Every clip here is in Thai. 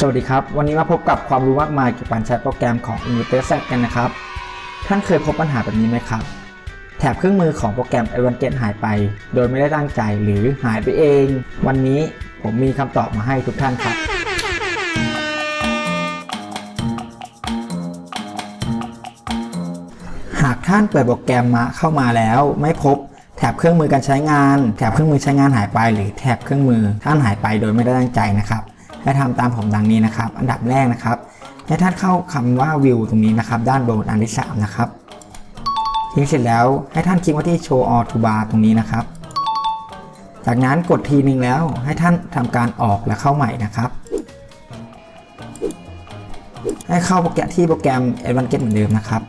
สวัสดีครับ วันนี้มาพบกับความรู้มากมายเกี่ยวกับการใช้โปรแกรมของ i n v e r t e r Z กันนะครับ ท่านเคยพบปัญหาแบบนี้ไหมครับ แถบเครื่องมือของโปรแกรม a v a n g e t หายไป โดยไม่ได้ตั้งใจหรือหายไปเอง วันนี้ผมมีคำตอบมาให้ทุกท่านครับ หากท่านเปิดโปรแกรมมาเข้ามาแล้วไม่พบแถบเครื่องมือการใช้งาน แถบเครื่องมือใช้งานหายไป หรือแถบเครื่องมือท่านหายไปโดยไม่ได้ตั้งใจนะครับ ให้ทำตามผมดังนี้นะครับ อันดับแรกนะครับ ให้ท่านเข้าคำว่าวิวตรงนี้นะครับ ด้านบนอันที่3นะครับคลิกเสร็จแล้วให้ท่านคลิกมาที่ show all to bar ตรงนี้นะครับ จากนั้นกดทีนึงแล้วให้ท่านทำการออกและเข้าใหม่นะครับให้เข้าโปรแกรมที่โปรแกรม Advanced เหมือนเดิมนะครับ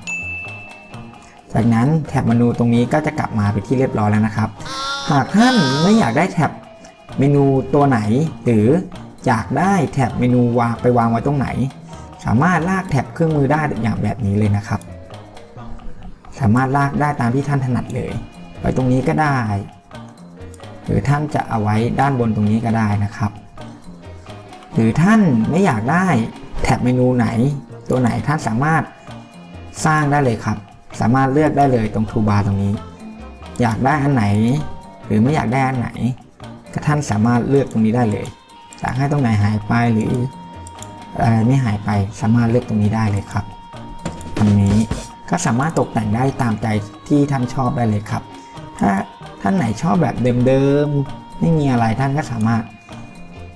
จากนั้นแถบเมนูตรงนี้ก็จะกลับมาเป็นที่เรียบร้อยแล้วนะครับ หากท่านไม่อยากได้แท็บเมนูตัวไหน หรือ อยากได้แท็บเมนูวางไปวางไว้ตรงไหน สามารถลากแท็บเครื่องมือได้อย่างแบบนี้เลยนะครับ สามารถลากได้ตามที่ท่านถนัดเลย ไว้ตรงนี้ก็ได้ หรือท่านจะเอาไว้ด้านบนตรงนี้ก็ได้นะครับ หรือท่านไม่อยากได้แท็บเมนูไหน ตัวไหนท่านสามารถสร้างได้เลยครับ สามารถเลือกได้เลยตรงทูบาร์ตรงนี้ อยากได้อันไหน หรือไม่อยากได้อันไหน ก็ท่านสามารถเลือกตรงนี้ได้เลย อยากให้ตรงไหนหายไปหรืออะไรไม่หายไปสามารถเลือกตรงนี้ได้เลยครับอันนี้ก็สามารถตกแต่งได้ตามใจที่ท่านชอบได้เลยครับ ถ้าท่านไหนชอบแบบเดิมๆไม่มีอะไรท่านก็สามารถ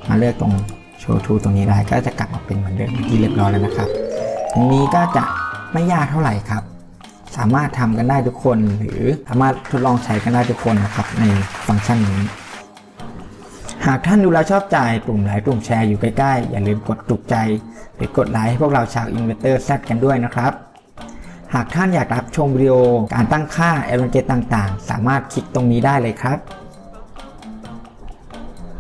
มาเลือกตรงโชว์ทูตรงนี้ได้ก็จะกลับมาเป็นเหมือนเดิมที่เรียบร้อยแล้วนะครับตรงนี้ก็จะไม่ยากเท่าไหร่ครับ สามารถทำกันได้ทุกคนหรือสามารถทดลองใช้กันได้ทุกคนนะครับในฟังก์ชันนี้ หากท่านดูแลชอบใจปุ่มไลค์ปุ่มแชร์อยู่ใกล้ๆ อย่าลืมกดถูกใจ หรือกดไลค์ให้พวกเราชาว Inventor Z กันด้วยนะครับ หากท่านอยากรับชมวิดีโอการตั้งค่าแอ v a n g e t ต่างๆ สามารถคลิกตรงนี้ได้เลยครับ